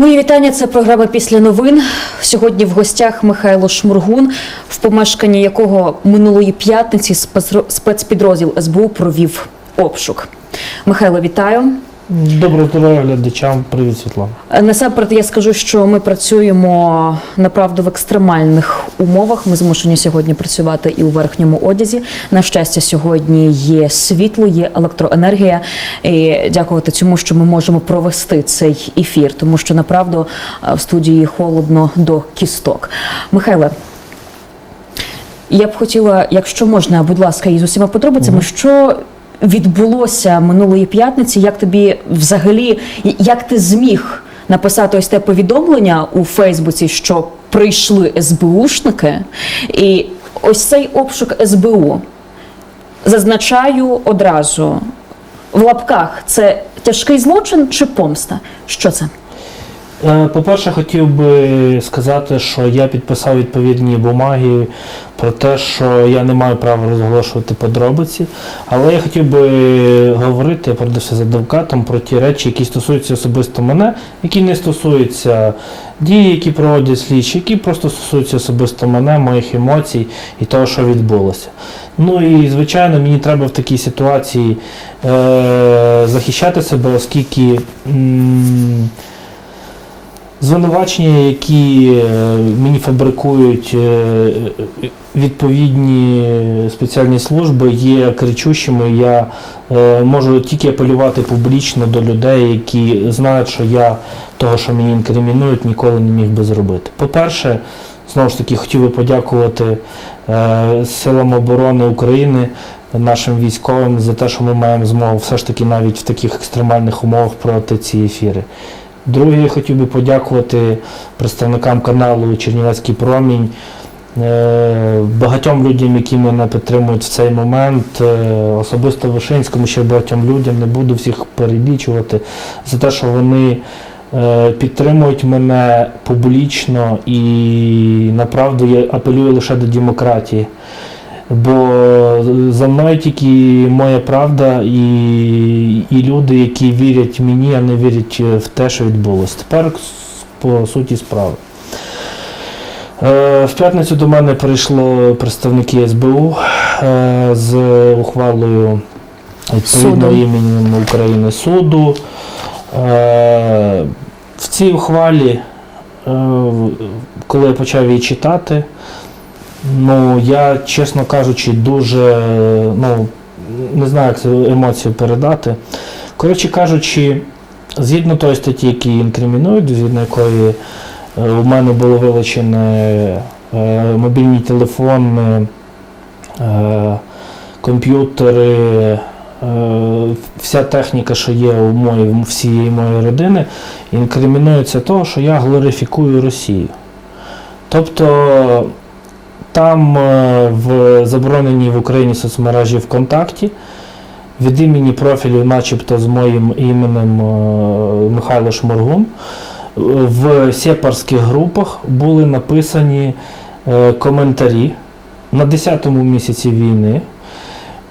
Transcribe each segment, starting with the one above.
Мої вітання. Це програма після новин. Сьогодні в гостях Михайло Шмургун, в помешканні якого минулої п'ятниці спецпідрозділ СБУ провів обшук. Михайло, вітаю. Доброго здоров'я глядачам. Привіт, Світлана. Насамперед я скажу, що ми працюємо направду в екстремальних умовах. Ми змушені сьогодні працювати і у верхньому одязі. На щастя, сьогодні є світло, є електроенергія. І дякувати цьому, що ми можемо провести цей ефір, тому що направду е, в студії холодно до кісток. Михайле. Я б хотіла, якщо можна, будь ласка, і з усіма подробицями, що відбулося минулої п'ятниці, як тобі взагалі, як ти зміг написати ось те повідомлення у Фейсбуці, що прийшли СБУшники, і ось цей обшук СБУ зазначаю одразу в лапках це тяжкий злочин чи помста? Що це? Е, По-перше, хотів би сказати, що я підписав відповідні бумаги про те, що я не маю права розголошувати подробиці, але я хотів би говорити, перед все з адвокатом, про ті речі, які стосуються особисто мене, які не стосуються дій, які проводять слідчі, які просто стосуються особисто мене, моїх емоцій і того, що відбулося. Ну і звичайно, мені треба в такій ситуації е- захищати себе, оскільки. м, Звинувачення, які е, мені фабрикують е, відповідні спеціальні служби, є кричущими. Я е, можу тільки апелювати публічно до людей, які знають, що я того, що мені інкримінують, ніколи не міг би зробити. По-перше, знову ж таки, хотів би подякувати Силам оборони України, нашим військовим за те, що ми маємо змогу все ж таки навіть в таких екстремальних умовах проводити ці ефіри. Друге, я хотів би подякувати представникам каналу Чернівецький промінь, е, багатьом людям, які мене підтримують в цей момент, е, особисто Вишинському, ще багатьом людям, не буду всіх перебічувати, за те, що вони е, підтримують мене публічно і направду я апелюю лише до демократії. Бо за мною тільки моя правда і, і люди, які вірять мені, а не вірять в те, що відбулося. Тепер по суті справи. Е, В п'ятницю до мене прийшло представники СБУ е, з ухвалою відповідно іменем України суду. Е, В цій ухвалі, е, коли я почав її читати, Ну, я, чесно кажучи, дуже ну, не знаю, як цю емоцію передати. Коротше кажучи, згідно тої статті, які інкримінують, згідно якої е, у мене було вилучене е, мобільні телефони, е, комп'ютери, вся техніка, що є у моїй, всієї моєї родини, інкримінується того, що я глорифікую Росію. Тобто там е, в забороненій в Україні соцмережі ВКонтакті від імені профілю, начебто з моїм іменем е, Михайло Шморгун, в сепарських групах були написані е, коментарі на 10-му місяці війни.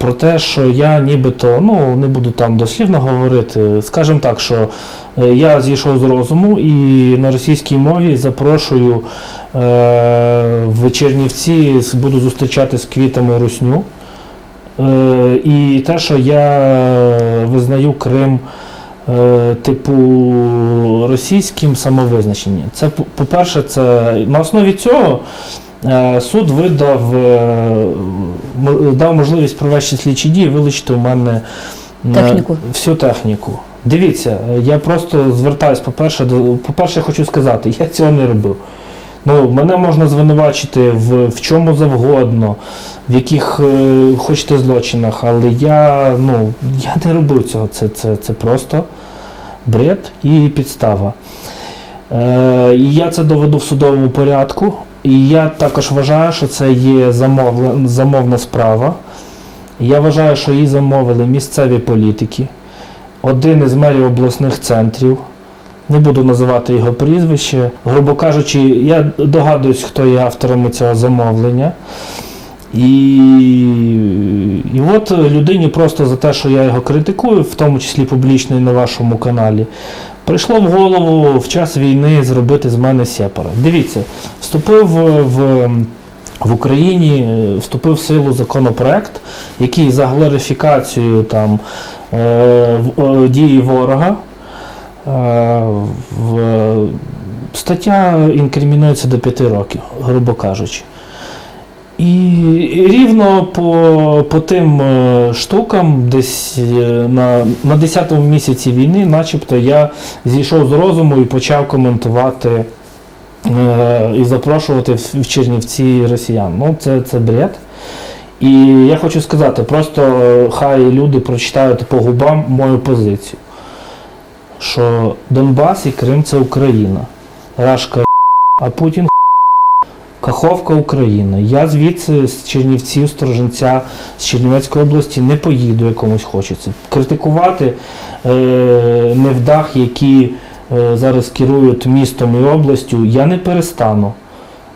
Про те, що я нібито, ну не буду там дослівно говорити, скажімо так, що е, я зійшов з розуму і на російській мові запрошую е, в Чернівці, буду зустрічати з квітами русню. Е, і те, що я визнаю Крим е, типу російським самовизначенням. Це, по- по-перше, це на основі цього суд видав е, дав можливість провести слідчі дії, вилучити у мене е, Техніку. всю техніку. Дивіться, е, я просто звертаюсь, по-перше, по-перше, хочу сказати, я цього не робив. Ну, мене можна звинувачити в, в чому завгодно, в яких е, хочете злочинах, але я, ну, я не робив цього. Це, це, це просто бред і підстава. Е, і я це доведу в судовому порядку. І я також вважаю, що це є замовна, замовна справа. Я вважаю, що її замовили місцеві політики, один із мерів обласних центрів. Не буду називати його прізвище. Грубо кажучи, я догадуюсь, хто є авторами цього замовлення. І, і от людині просто за те, що я його критикую, в тому числі публічно і на вашому каналі, Прийшло в голову в час війни зробити з мене сепара. Дивіться, вступив в, в, Україні, е, вступив в силу законопроект, який за глорифікацію там, е, дії ворога. е, стаття інкримінується до 5 років, грубо кажучи. І рівно по, по тим е, штукам, десь е, на, на 10-му місяці війни, начебто я зійшов з розуму і почав коментувати е, і запрошувати в, Чернівці росіян. Ну, це, це бред. І я хочу сказати, просто е, хай люди прочитають по губам мою позицію, що Донбас і Крим це Україна. Рашка, а Путін Каховка Україна. Я звідси з Чернівців, з Сторожинця, з Чернівецької області не поїду якомусь хочеться. Критикувати е, невдах, які е, зараз керують містом і областю, я не перестану.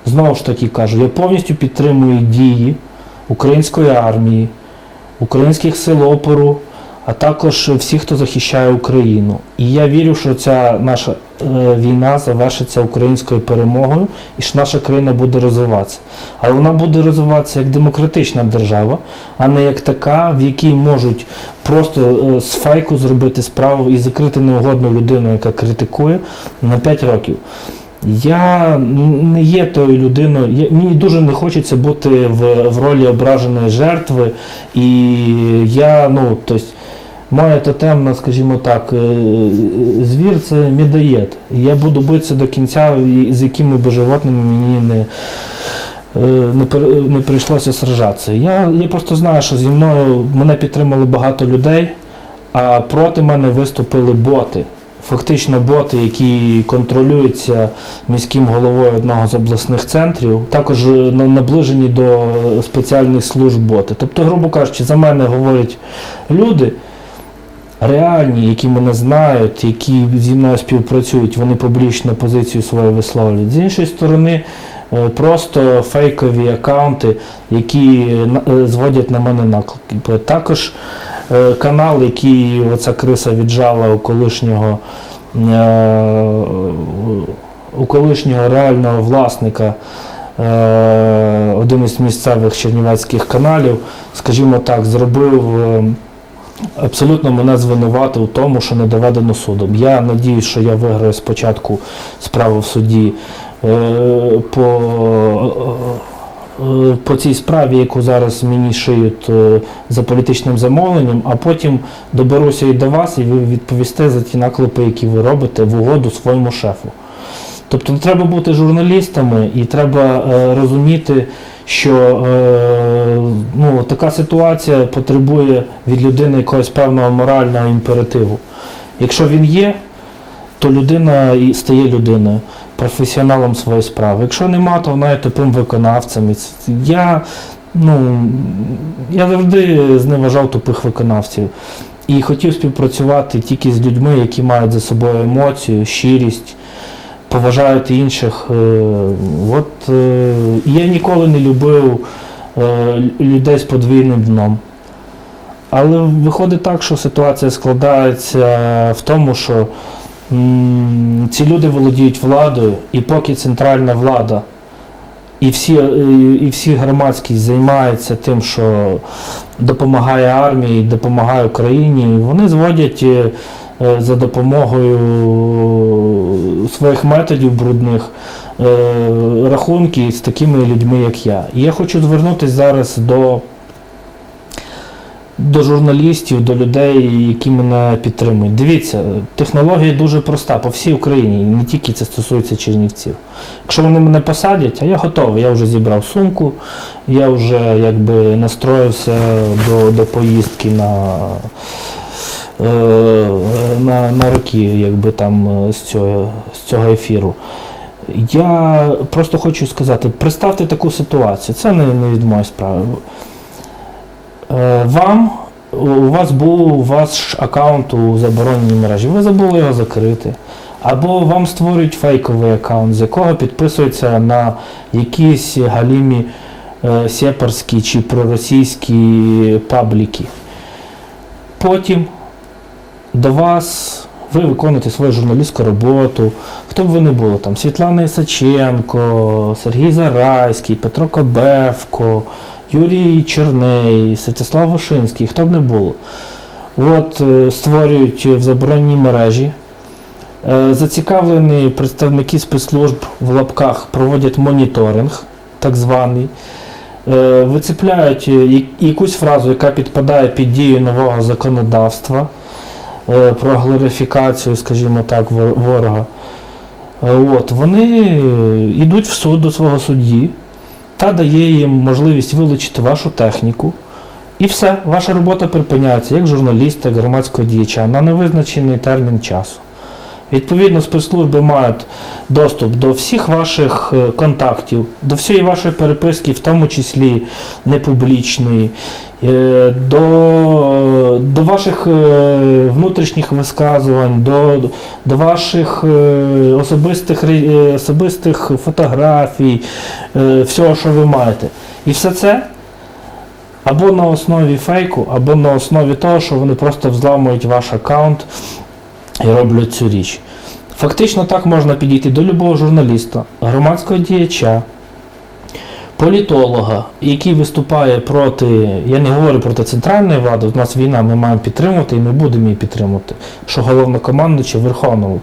Знову ж таки кажу, я повністю підтримую дії української армії, українських сил опору, а також всіх, хто захищає Україну. І я вірю, що ця наша е, війна завершиться українською перемогою і що наша країна буде розвиватися. Але вона буде розвиватися як демократична держава, а не як така, в якій можуть просто е, з фейку зробити справу і закрити неугодну людину, яка критикує на 5 років. Я не є тою людиною, я, мені дуже не хочеться бути в, в ролі ображеної жертви, і я, ну, тобто, моя тотемна, скажімо так, е, звір це медоєд. І Я буду битися до кінця, з якими би животними мені не, е, не, не прийшлося сражатися. Я, я просто знаю, що зі мною мене підтримали багато людей, а проти мене виступили боти. Фактично боти, які контролюються міським головою одного з обласних центрів, також е, наближені до е, спеціальних служб боти. Тобто, грубо кажучи, за мене говорять люди реальні, які мене знають, які зі мною співпрацюють, вони публічно позицію свою висловлюють. З іншої сторони, е, просто фейкові аккаунти, які е, зводять на мене наклики. Також е, канал, який оця криса віджала у колишнього у колишнього реального власника один із місцевих чернівецьких каналів, скажімо так, зробив абсолютно мене звинуватив у тому, що не доведено судом. Я надіюсь, що я виграю спочатку справу в суді е, по, е, по цій справі, яку зараз мені шиють е, за політичним замовленням, а потім доберуся і до вас, і ви відповісте за ті наклепи, які ви робите в угоду своєму шефу. Тобто треба бути журналістами і треба е, розуміти, що е, ну, така ситуація потребує від людини якогось певного морального імперативу. Якщо він є, то людина і стає людиною, професіоналом своєї справи. Якщо нема, то вона є тупим виконавцем. Я, ну, я завжди зневажав тупих виконавців. І хотів співпрацювати тільки з людьми, які мають за собою емоцію, щирість, поважають інших. Е, От е, я ніколи не любив е, людей з подвійним дном. Але виходить так, що ситуація складається в тому, що ці люди володіють владою, і поки центральна влада і всі, і, всі громадськість займаються тим, що допомагає армії, допомагає Україні, вони зводять за допомогою своїх методів брудних е, рахунки з такими людьми, як я. І я хочу звернутися зараз до до журналістів, до людей, які мене підтримують. Дивіться, технологія дуже проста по всій Україні, не тільки це стосується Чернівців. Якщо вони мене посадять, а я готовий, я вже зібрав сумку, я вже якби настроївся до, до поїздки на, е, на, на роки, якби там е, з цього, з цього ефіру. Я просто хочу сказати, представте таку ситуацію, це не, не від моєї справи. Е, Вам у вас був ваш аккаунт у забороненій мережі, ви забули його закрити. Або вам створюють фейковий аккаунт, з якого підписується на якісь галімі е, сепарські чи проросійські пабліки. Потім до вас ви виконуєте свою журналістську роботу. Хто б ви не були, там Світлана Ісаченко, Сергій Зарайський, Петро Кобевко, Юрій Черней, Святослав Вишинський, хто б не було. От е, створюють в забороненій мережі. Е, Зацікавлені представники спецслужб в лапках проводять моніторинг, так званий. Е, Вицепляють е, якусь фразу, яка підпадає під дію нового законодавства про глорифікацію, скажімо так, ворога. Е, От, вони е, йдуть в суд до свого судді та дає їм можливість вилучити вашу техніку. І все, ваша робота припиняється як журналіста, як громадського діяча на невизначений термін часу. Відповідно, спецслужби мають доступ до всіх ваших е, контактів, до всієї вашої переписки, в тому числі непублічної, е, до, до ваших е, внутрішніх висказувань, до, до ваших особистих, особистих фотографій, всього, що ви маєте. І все це або на основі фейку, або на основі того, що вони просто взламують ваш аккаунт і роблять цю річ. Фактично так можна підійти до любого журналіста, громадського діяча, політолога, який виступає проти, я не говорю проти центральної влади, у нас війна, ми маємо підтримувати і ми будемо її підтримувати, що головнокомандуючий Верховного.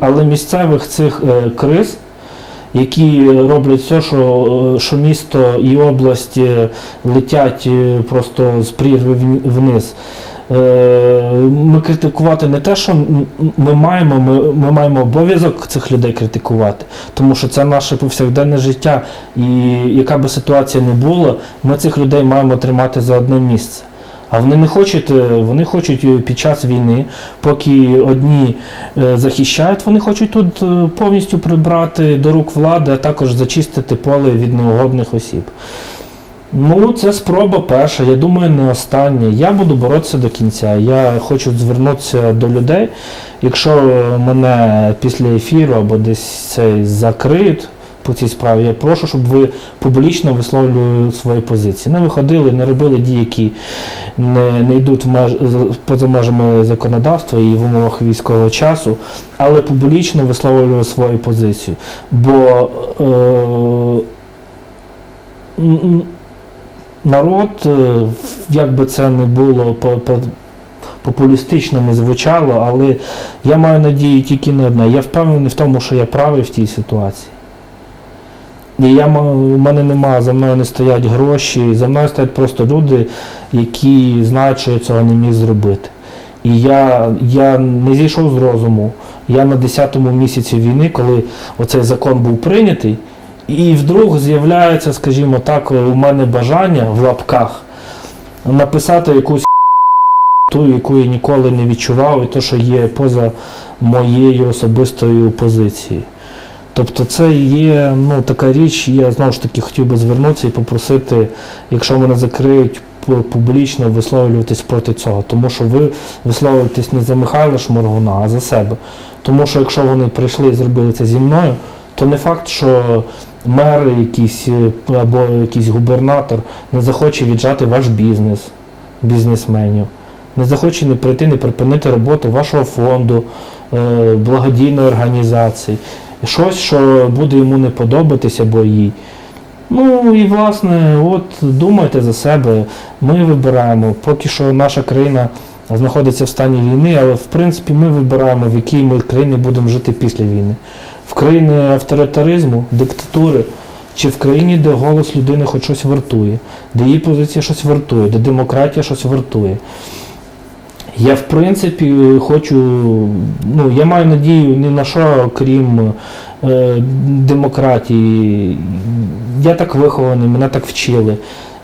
Але місцевих цих е, криз, які роблять все, що, е, що місто і область летять е, просто з прірви вниз. Е, Ми критикувати не те, що ми маємо, ми, ми маємо обов'язок цих людей критикувати, тому що це наше повсякденне життя. І яка би ситуація не була, ми цих людей маємо тримати за одне місце. А вони не хочуть, е, вони хочуть е, під час війни, поки одні захищають, вони хочуть тут повністю прибрати до рук влади, а також зачистити поле від неугодних осіб. Ну, це спроба перша, я думаю, не остання. Я буду боротися до кінця. Я хочу звернутися до людей. Якщо мене після ефіру або десь цей закриють по цій справі, я прошу, щоб ви публічно висловлювали свої позиції. Не виходили, не робили дії, які не, не йдуть в меж, поза межами законодавства і в умовах військового часу, але публічно висловлювали свою позицію. Бо е, народ, е, як би це не було по, по, популістично не звучало, але я маю надію тільки на одне. Я впевнений в тому, що я правий в тій ситуації. І я, у мене немає, за мною не стоять гроші, за мною стоять просто люди, які знають, що я цього не міг зробити. І я, я не зійшов з розуму. Я на 10-му місяці війни, коли оцей закон був прийнятий, і вдруг з'являється, скажімо так, у мене бажання в лапках написати якусь ту, яку я ніколи не відчував, і то, що є поза моєю особистою позицією. Тобто це є ну, така річ, я знову ж таки хотів би звернутися і попросити, якщо мене закриють, публічно висловлюватись проти цього. Тому що ви висловлюєтесь не за Михайла Шморгуна, а за себе. Тому що якщо вони прийшли і зробили це зі мною, то не факт, що мер якийсь е, або якийсь губернатор не захоче віджати ваш бізнес, бізнесменів, не захоче не прийти, не припинити роботу вашого фонду, е, благодійної організації. Щось, що буде йому не подобатись або їй. Ну і власне, от думайте за себе, ми вибираємо. Поки що наша країна знаходиться в стані війни, але в принципі ми вибираємо, в якій ми країні будемо жити після війни. В країні авторитаризму, диктатури, чи в країні, де голос людини хоч щось вартує, де її позиція щось вартує, де демократія щось вартує. Я, в принципі, хочу, ну, я маю надію ні на що, крім е, демократії. Я так вихований, мене так вчили.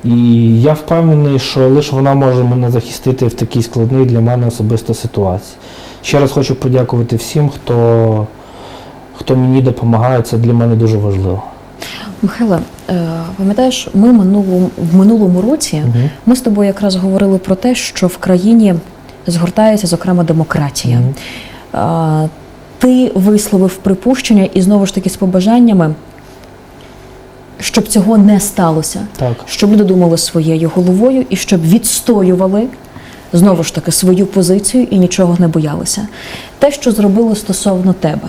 І я впевнений, що лише вона може мене захистити в такій складній для мене особисто ситуації. Ще раз хочу подякувати всім, хто, хто мені допомагає, це для мене дуже важливо. Михайле, е, пам'ятаєш, ми минулому, в минулому році Мгм. ми з тобою якраз говорили про те, що в країні згортається, зокрема, демократія. Е, Ти висловив припущення і знову ж таки з побажаннями, щоб цього не сталося. Так. щоб люди думали своєю головою і щоб відстоювали знову ж таки свою позицію і нічого не боялися. Те, що зробили стосовно тебе,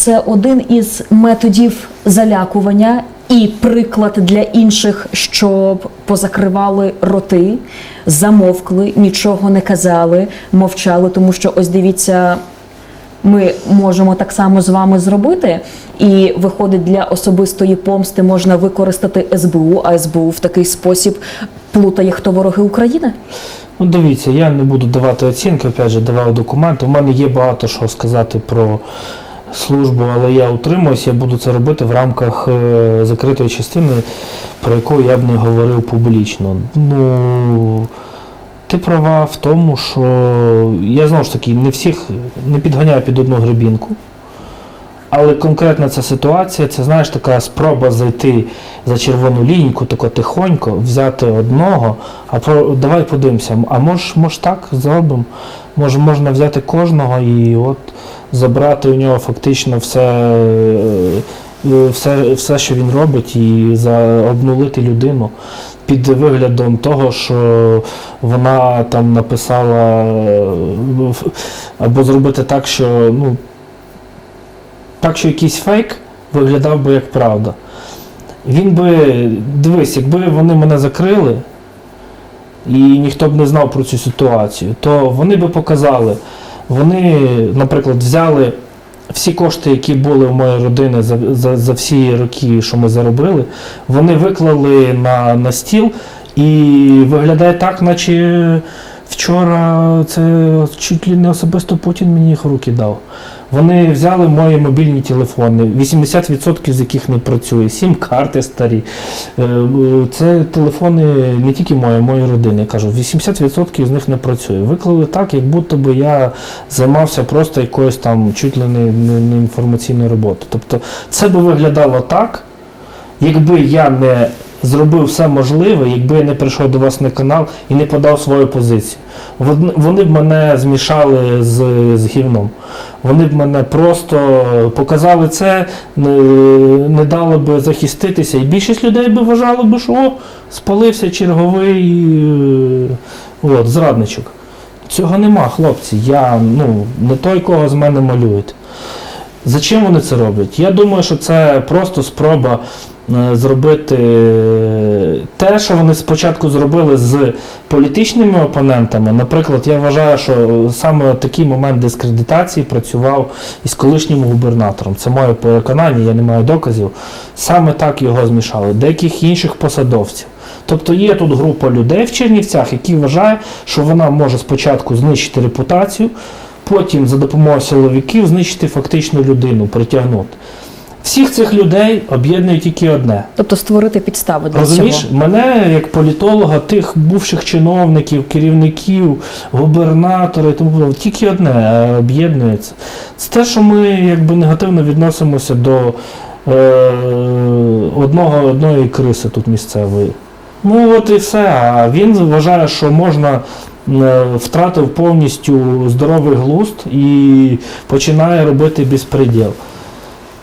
це один із методів залякування і приклад для інших, щоб позакривали роти, замовкли, нічого не казали, мовчали, тому що ось дивіться. Ми можемо так само з вами зробити, і виходить для особистої помсти можна використати СБУ, а СБУ в такий спосіб плутає хто вороги України. Ну, дивіться, я не буду давати оцінки, опять же, давав документи. У мене є багато що сказати про службу, але я утримуюсь, я буду це робити в рамках е, закритої частини, про яку я б не говорив публічно. Ну, ти права в тому, що я знову ж таки не всіх не підганяю під одну гребінку. Але конкретно ця ситуація, це знаєш така спроба зайти за червону лінійку, тако тихонько, взяти одного, а про давай подивимося, а може, може так зробимо? Може можна взяти кожного і от забрати у нього фактично все, е, все, все що він робить, і за, обнулити людину під виглядом того, що вона там написала, е, або зробити так, що ну, так, що якийсь фейк виглядав би як правда. Він би, дивись, якби вони мене закрили, і ніхто б не знав про цю ситуацію, то вони би показали, вони, наприклад, взяли всі кошти, які були в моєї родини за, за, за всі роки, що ми заробили, вони виклали на, на стіл і виглядає так, наче вчора це чуть ли не особисто Путін мені їх руки дав. Вони взяли мої мобільні телефони, 80% з яких не працює, сім карти старі. Е, Це телефони не тільки мої, моєї родини. Я кажу, 80% з них не працює. Виклали так, як будто би я займався просто якоюсь там чуть ли не, не, не інформаційною роботою. Тобто це би виглядало так, якби я не зробив все можливе, якби я не прийшов до вас на канал і не подав свою позицію. Вони б мене змішали з, з гівном. Вони б мене просто показали це, не, не дали б захиститися. І більшість людей би вважали би, що о, спалився черговий е, от, зрадничок. Цього нема, хлопці. Я ну, не той, кого з мене малюють. Зачем вони це роблять? Я думаю, що це просто спроба зробити е, те, що вони спочатку зробили з політичними опонентами. Наприклад, я вважаю, що саме такий момент дискредитації працював із колишнім губернатором. Це моє переконання, я не маю доказів. Саме так його змішали. Деяких інших посадовців. Тобто є тут група людей в Чернівцях, які вважають, що вона може спочатку знищити репутацію, потім за допомогою силовиків знищити фактично людину, притягнути. Всіх цих людей об'єднує тільки одне. Тобто створити підстави для Розумієш, цього. мене як політолога, тих бувших чиновників, керівників, губернатора і тому тільки одне об'єднується. Це те, що ми якби негативно відносимося до е, одного, одної криси тут місцевої. Ну от і все. А він вважає, що можна. е, Втратив повністю здоровий глузд і починає робити безпреділ.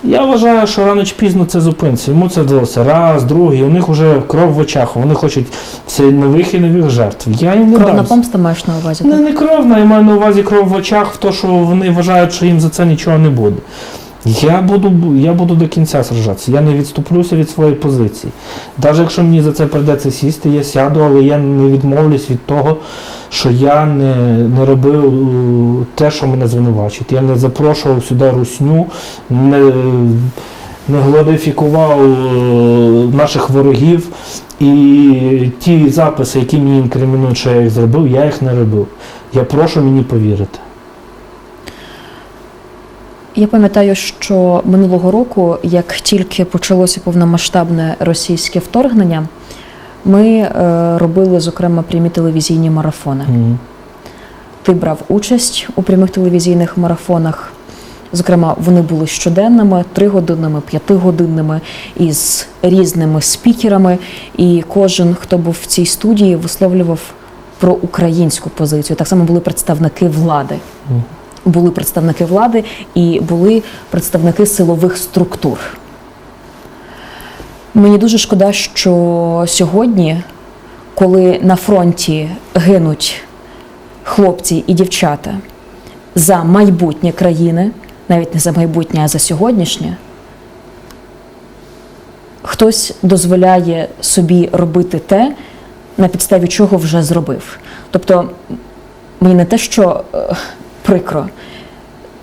Я вважаю, що рано чи пізно це зупиниться. Йому це вдалося раз, другий, у них вже кров в очах, вони хочуть все нових і нових жертв. Я їм не Кровна дам. помста маєш на увазі. Не, так? не кровна, я маю на увазі кров в очах, в те, що вони вважають, що їм за це нічого не буде. Я буду, я буду до кінця сражатися, я не відступлюся від своєї позиції. Навіть якщо мені за це прийдеться сісти, я сяду, але я не відмовлюсь від того, що я не, не робив е, те, що мене звинувачують. Я не запрошував сюди русню, не, не глорифікував е, наших ворогів. І ті записи, які мені інкримінують, що я їх зробив, я їх не робив. Я прошу мені повірити. Я пам'ятаю, що минулого року, як тільки почалося повномасштабне російське вторгнення, ми е, робили зокрема прямі телевізійні марафони. Мгм. Ти брав участь у прямих телевізійних марафонах. Зокрема, вони були щоденними, тригодинними, п'ятигодинними із різними спікерами. І кожен, хто був в цій студії, висловлював про українську позицію. Так само були представники влади. Мгм. Були представники влади і були представники силових структур. Мені дуже шкода, що сьогодні, коли на фронті гинуть хлопці і дівчата, за майбутнє країни, навіть не за майбутнє, а за сьогоднішнє, хтось дозволяє собі робити те, на підставі чого вже зробив. Тобто, мені не те, що е, прикро,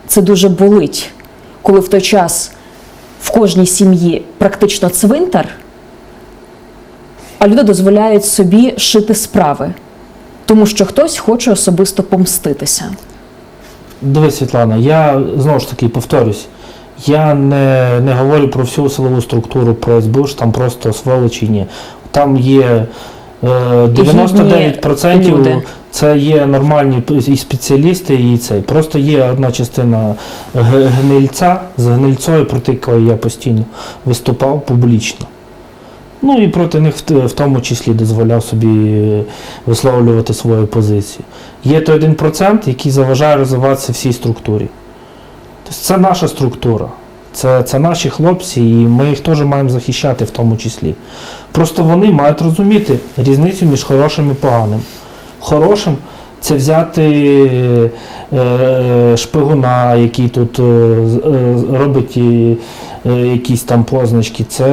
це дуже болить, коли в той час в кожній сім'ї практично цвинтар, а люди дозволяють собі шити справи, тому що хтось хоче особисто помститися. Дивись, Світлана, я знову ж таки повторюсь, я не, не говорю про всю силову структуру, про СБУ, що там просто сволочі, ні. Там є е, 99% люди. Це є нормальні і спеціалісти, і це. Просто є одна частина гнильця, з гнильцою, проти якої я постійно виступав публічно. Ну і проти них в, тому числі дозволяв собі висловлювати свою позицію. Є той 1%, який заважає розвиватися всій структурі. Тобто це наша структура, це, це наші хлопці, і ми їх теж маємо захищати в тому числі. Просто вони мають розуміти різницю між хорошим і поганим. Хорошим це взяти е, шпигуна, який тут е, е, робить е, якісь там позначки. Це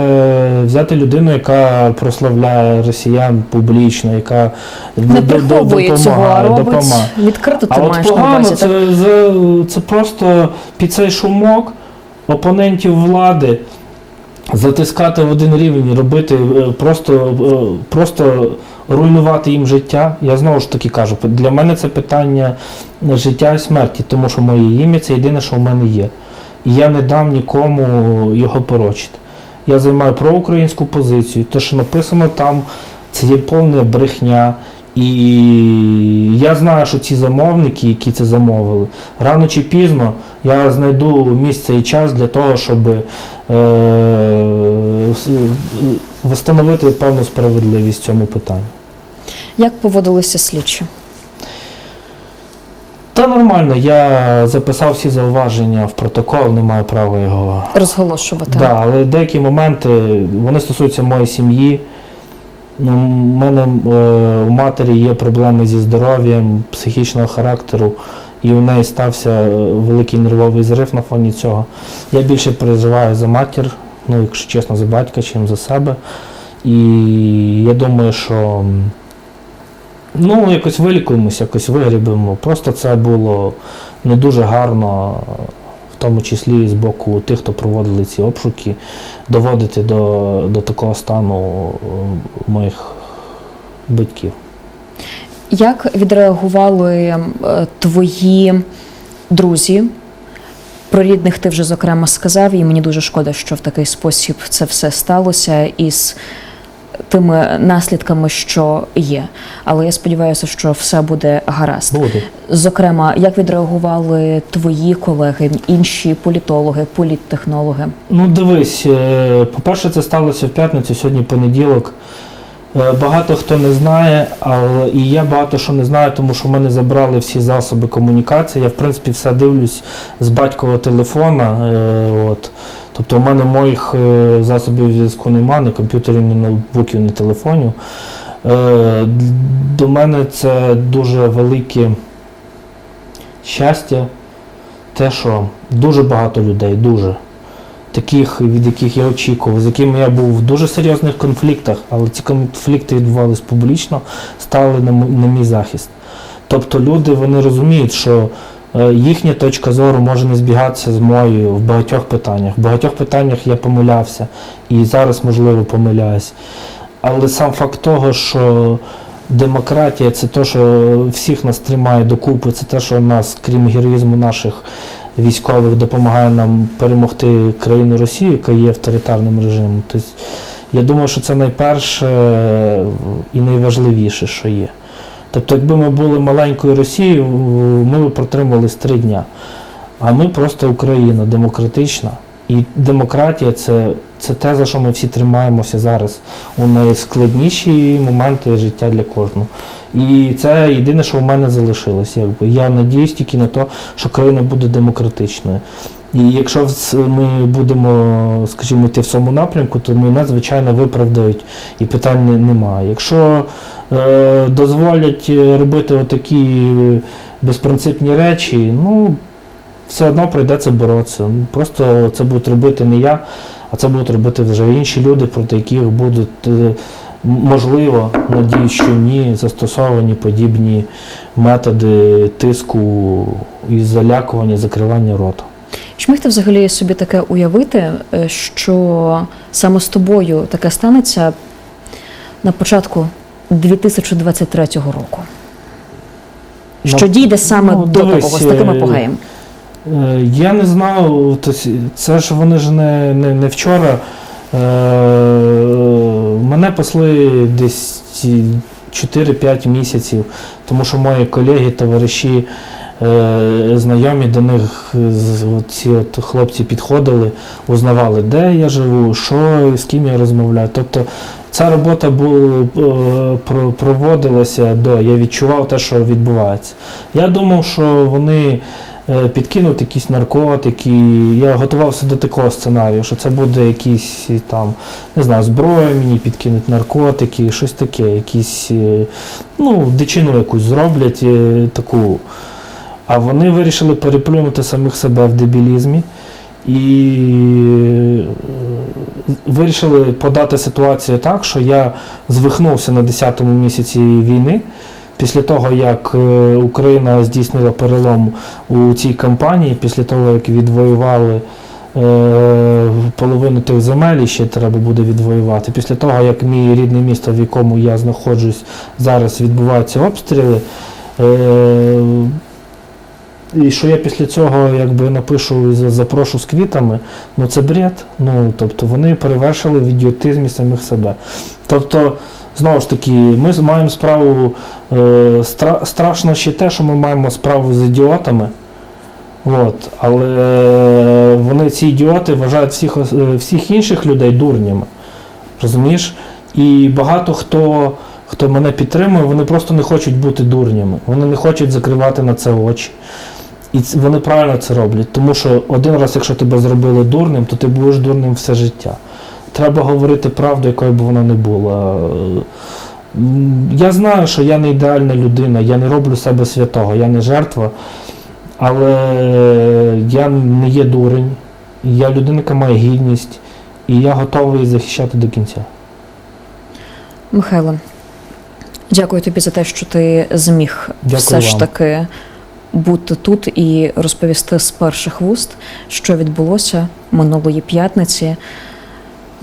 взяти людину, яка прославляє росіян публічно, яка Не д- д- цього, а допомагає, робить допомагає. відкрито ти А от маєш на погано, це, це, це просто під цей шумок опонентів влади затискати в один рівень, робити е, просто, е, просто руйнувати їм життя. Я знову ж таки кажу, для мене це питання життя і смерті, тому що моє ім'я це єдине, що в мене є. І я не дам нікому його порочити. Я займаю проукраїнську позицію. Те, що написано там, це є повна брехня. І я знаю, що ці замовники, які це замовили, рано чи пізно я знайду місце і час для того, щоб е, встановити певну справедливість в цьому питанні. Як поводилися слідчі? Та нормально, я записав всі зауваження в протокол, не маю права його Розголошувати. Да, але деякі моменти вони стосуються моєї сім'ї. Ну, У мене е, у матері є проблеми зі здоров'ям, психічного характеру, і у неї стався е, великий нервовий зрив на фоні цього. Я більше переживаю за матір, ну, якщо чесно, за батька, чим за себе. І я думаю, що ну, якось вилікуємося, якось вигрібемо. Просто це було не дуже гарно в тому числі з боку тих, хто проводили ці обшуки, доводити до, до такого стану е, моїх батьків. Як відреагували е, твої друзі? Про рідних ти вже зокрема сказав, і мені дуже шкода, що в такий спосіб це все сталося із тими наслідками, що є. Але я сподіваюся, що все буде гаразд. Буде. Зокрема, як відреагували твої колеги, інші політологи, політтехнологи? Ну, дивись, е, по-перше, це сталося в п'ятницю, сьогодні понеділок. Е, Багато хто не знає, але і я багато що не знаю, тому що в мене забрали всі засоби комунікації. Я, в принципі, все дивлюсь з батькового телефона. е, От. Тобто у мене моїх е, засобів зв'язку немає, ні комп'ютерів, ні ноутбуків, ні телефонів. До мене це дуже велике щастя, те, що дуже багато людей, дуже таких, від яких я очікував, з якими я був в дуже серйозних конфліктах, але ці конфлікти відбувались публічно, стали на, м- на мій захист. Тобто люди вони розуміють, що е, їхня точка зору може не збігатися з моєю в багатьох питаннях. В багатьох питаннях я помилявся і зараз, можливо, помиляюсь. Але сам факт того, що демократія це те, що всіх нас тримає докупи, це те, що нас, крім героїзму наших військових, допомагає нам перемогти країну Росію, яка є авторитарним режимом. Тобто, я думаю, що це найперше і найважливіше, що є. Тобто, якби ми були маленькою Росією, ми б протримались три дня. А ми просто Україна демократична. І демократія це, це те, за що ми всі тримаємося зараз у найскладніші моменти життя для кожного. І це єдине, що в мене залишилось. Якби. Я надіюсь тільки на те, що країна буде демократичною. І якщо ми будемо, скажімо, йти в цьому напрямку, то мене, звичайно, виправдають і питань немає. Якщо е, дозволять е, робити отакі безпринципні речі, ну все одно прийдеться боротися. Просто це будуть робити не я, а це будуть робити вже інші люди, проти яких будуть, е, можливо, надіюсь, що ні, застосовані подібні методи тиску і залякування, закривання рота. Чи міг ти взагалі собі таке уявити, е, що саме з тобою таке станеться на початку 2023 року? Що Ну, дійде саме ну, до дивись, такого з таким е, апогеєм? Е, Я не знав, це ж вони ж не, не, не вчора. Е, Мене пасли десь 4-5 місяців, тому що мої колеги, товариші, е, знайомі до них ці от хлопці підходили, узнавали, де я живу, що, з ким я розмовляю. Тобто ця робота е, проводилася до, я відчував те, що відбувається. Я думав, що вони е, підкинуть якісь наркотики. Я готувався до такого сценарію, що це буде якісь і там, не знаю, зброя мені підкинуть наркотики, щось таке, якісь, е, ну, дичину якусь зроблять е, таку. А вони вирішили переплюнути самих себе в дебілізмі і е, вирішили подати ситуацію так, що я звихнувся на 10-му місяці війни. Після того, як е, Україна здійснила перелом у цій кампанії, після того, як відвоювали е, половину тих земель, і ще треба буде відвоювати, після того, як мій рідне місто, в якому я знаходжусь, зараз відбуваються обстріли, е, і що я після цього якби напишу запрошу з квітами, ну це бред. Ну, тобто вони перевершили в ідіотизмі самих себе. Тобто, знову ж таки, ми маємо справу, е, стра- страшно ще те, що ми маємо справу з ідіотами. От, але вони, ці ідіоти, вважають всіх, е, всіх інших людей дурнями. Розумієш? І багато хто, хто мене підтримує, вони просто не хочуть бути дурнями. Вони не хочуть закривати на це очі. І вони правильно це роблять, тому що один раз, якщо тебе зробили дурним, то ти будеш дурним все життя. Треба говорити правду, якою б вона не була. Я знаю, що я не ідеальна людина, я не роблю себе святого, я не жертва, але я не є дурень, я людина, яка має гідність, і я готовий захищати до кінця. Михайло, дякую тобі за те, що ти зміг Дякую все ж таки бути тут і розповісти з перших вуст, що відбулося минулої п'ятниці.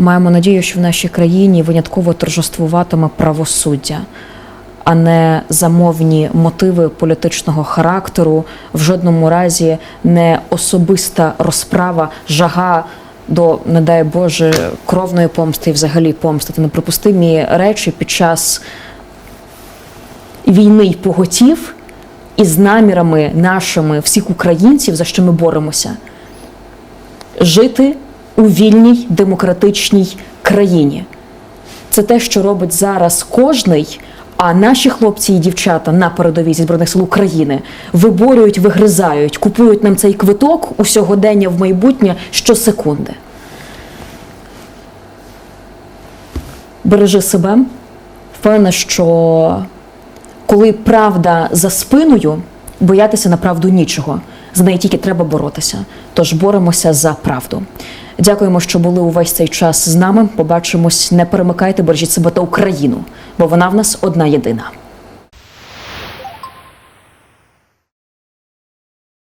Маємо надію, що в нашій країні винятково торжествуватиме правосуддя, а не замовні мотиви політичного характеру, в жодному разі не особиста розправа, жага до, не дай Боже, кровної помсти і взагалі помсти. Це неприпустимі речі під час війни й поготів із намірами нашими всіх українців, за що ми боремося, жити у вільній демократичній країні. Це те, що робить зараз кожний. А наші хлопці і дівчата на передовій зі збройних сил України виборюють, вигризають, купують нам цей квиток у сьогодення в майбутнє щосекунди. Бережи себе. Впевнена, що коли правда за спиною, боятися на правду нічого. За неї тільки треба боротися. Тож боремося за правду. Дякуємо, що були увесь цей час з нами. Побачимось, не перемикайте, бережіть себе та Україну, бо вона в нас одна єдина.